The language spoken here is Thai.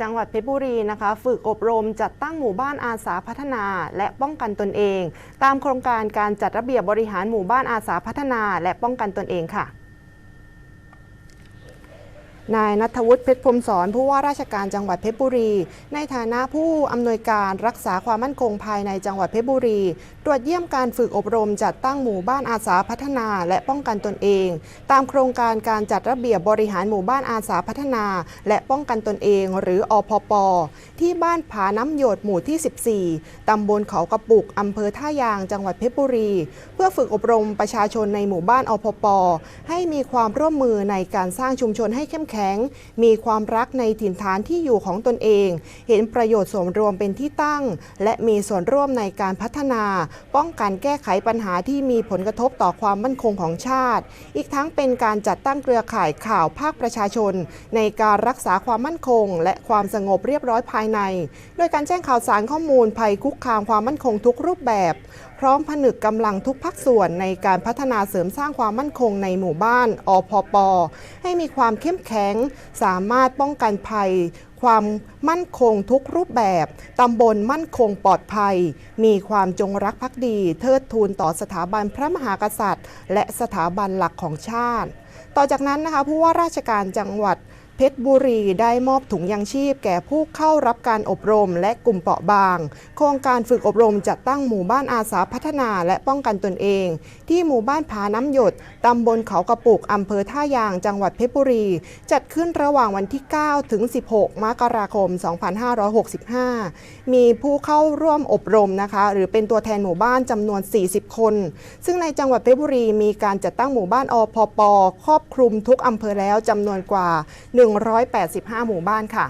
จังหวัดเพชรบุรีนะคะ ฝึกอบรมจัดตั้งหมู่บ้านอาสาพัฒนา และป้องกันตนเอง ตามโครงการการจัดระเบียบบริหารหมู่บ้านอาสาพัฒนา และป้องกันตนเองค่ะ นายนัทวุฒิเพชรพรมสอนผู้ว่าราชการจังหวัดเพชรบุรี ในฐานะผู้อำนวยการรักษาความมั่นคงภายในจังหวัดเพชรบุรี ตรวจเยี่ยมการฝึกอบรมจัดตั้งหมู่บ้านอาสาพัฒนาและป้องกันตนเอง ตามโครงการการจัดระเบียบบริหารหมู่บ้านอาสาพัฒนา และป้องกันตนเอง หรืออพป ที่บ้านผาน้ำหยดหมู่ที่ 14 ตำบลเขากระปุกอำเภอท่ายางจังหวัดเพชรบุรี เพื่อฝึกอบรมประชาชนในหมู่บ้านอพป ให้มีความร่วมมือในการสร้างชุมชนให้เข้มแข็งมีความรักในถิ่นฐานที่อยู่ของตนเอง เห็นประโยชน์ส่วนรวมเป็นที่ตั้ง และมีส่วนร่วมในการพัฒนา ป้องกันแก้ไขปัญหาที่มีผลกระทบต่อความมั่นคงของชาติ อีกทั้งเป็นการจัดตั้งเครือข่ายข่าวภาคประชาชน ในการรักษาความมั่นคง และความสงบเรียบร้อยภายใน โดยการแจ้งข่าวสารข้อมูลภัยคุกคามความมั่นคงทุกรูปแบบ พร้อมผนึกกำลังทุกภาคส่วนในการพัฒนาเสริมสร้างความมั่นคงในหมู่บ้าน อพป ให้มีความเข้มแข็ง สามารถป้องกันภัย ความมั่นคงทุกรูปแบบ ตำบลมั่นคงปลอดภัย มีความจงรักภักดี เทิดทูนต่อสถาบันพระมหากษัตริย์ และสถาบันหลักของชาติ ต่อจากนั้นนะคะผู้ว่าราชการจังหวัด เพชรบุรีได้มอบถุงยังชีพแก่ผู้เข้ารับการอบรมและกลุ่มเปราะบาง โครงการฝึกอบรมจัดตั้งหมู่บ้านอาสาพัฒนาและป้องกันตนเอง ที่หมู่บ้านผาน้ำหยดตำบลเขากระปุกอำเภอท่ายางจังหวัดเพชรบุรี จัดขึ้นระหว่างวันที่ 9 ถึง 16 มกราคม 2565 มีผู้เข้าร่วมอบรมนะคะ หรือเป็นตัวแทนหมู่บ้านจำนวน 40 คน ซึ่งในจังหวัดเพชรบุรีมีการจัดตั้งหมู่บ้านอพปครอบคลุมทุกอำเภอแล้วจำนวนกว่า1 185 หมู่บ้านค่ะ